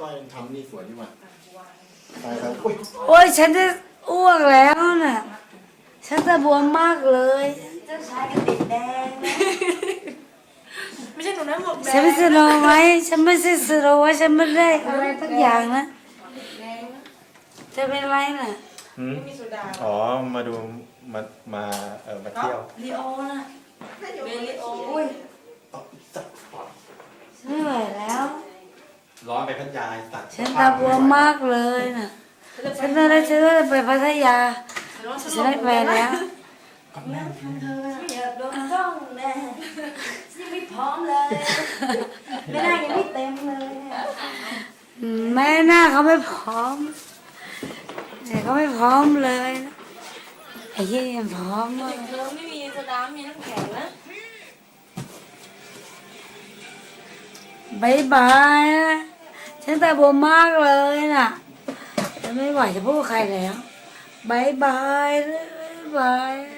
ก้อยทำนี่สวยดีว่ะใช่ครับอุ้ยโอ้ยฉันจะอ้วกแล้วน่ะ ฉันจะบวมมากเลย เจ้าชายกระติดแดงนะไม่ใช่หนูนะหมวกแดงฉันไม่สโนไว้ ฉันไม่ใช่สโนไว้ฉันไม่ได้อะไรทุกอย่างนะ แดงนะจะเป็นไรน่ะหืมไม่มีโซดาอ๋อ มาดู มา มา เออมาเที่ยว ลีโอน่ะเบลิโออุ้ยฉันไม่ไหวแล้ว ร้อนไปพัทยาตัดฉันตาบวมมากเลยน่ะฉันได้ฉันได้ไปพัทยาฉันได้ไปแล้วไม่อยากโดนกล้องแน่ฉันไม่พร้อมเลยไม่น่ายังไม่เต็มเลยแม่หน้าเขาไม่พร้อมแต่เขาไม่พร้อมเลยนะไอ้ยี่ยังพร้อมเลยเธอไม่มีโซดาไม่มีน้ำแข็งนะบายบาย นะฉันตาบวมมากเลยน่ะไม่ไหวจะพูดกับใครแล้วบายบายบายบาย